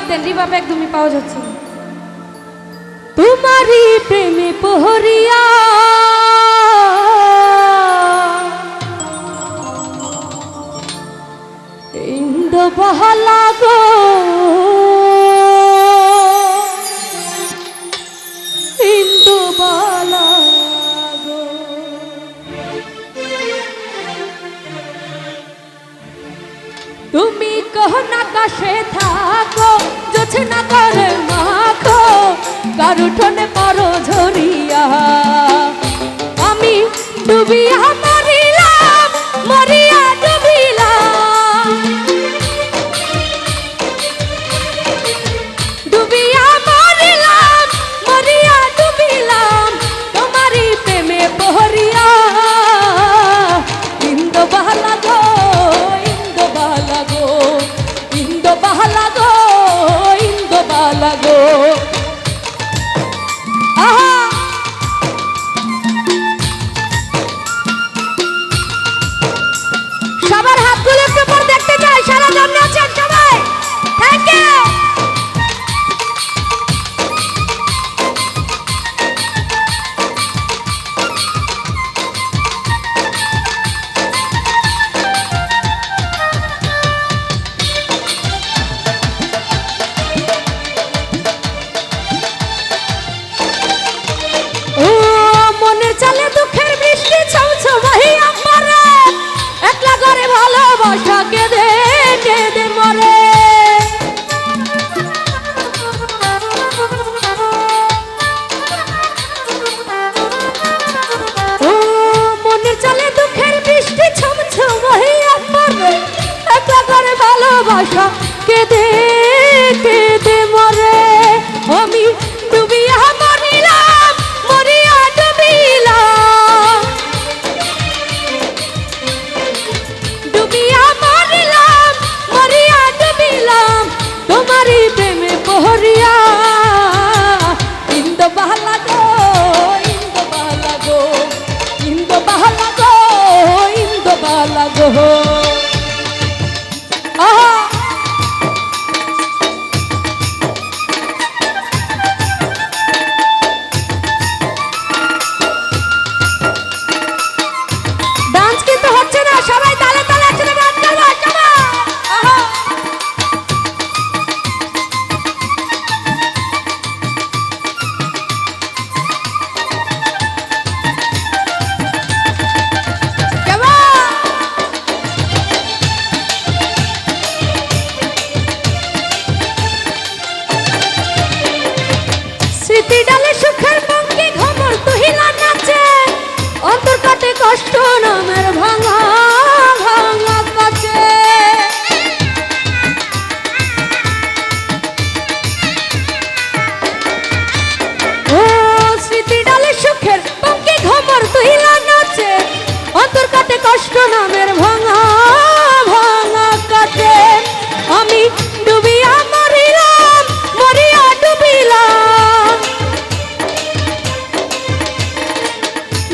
আওয়াজ পাওয়া যাচ্ছে তোমারই প্রেমে পোহরিয়া। ইন্দ বহলা গো। তুমি কহন আকাশে থাকো জোছে না করে মাখো কারুঠনে ইন্দ বাহালা গো ইন্দো বাহালা গো। ভালোবাসা বাহলা কষ্ট নামের ভাঙা ভাঙা কাছে আমি ডুবিয়া মরিলাম, মরিয়া ডুবিলাম।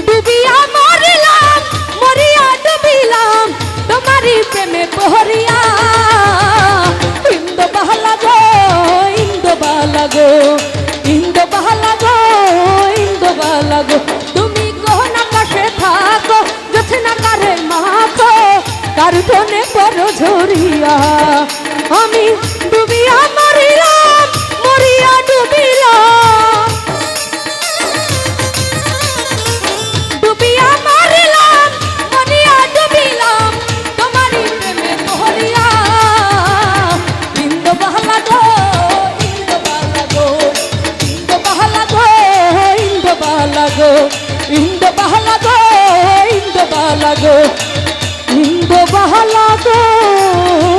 ডুবিয়া মরিলাম, মরিয়া ডুবিলাম, তোমারই প্রেমে পহরিয়া। ইন্দ বাহলা গো ইন্দ বাহলা গো ইন্দ বাহলা গো ইন্দ বাহলা গো। কারুঠনে পর ঝরিয়া? আমি ডুবিয়া মরিলাম মরিয়া ডুবিলাম। ডুবিয়া মারিলাম ইন্দ ইন্দ ইন্দ গো বহলা গো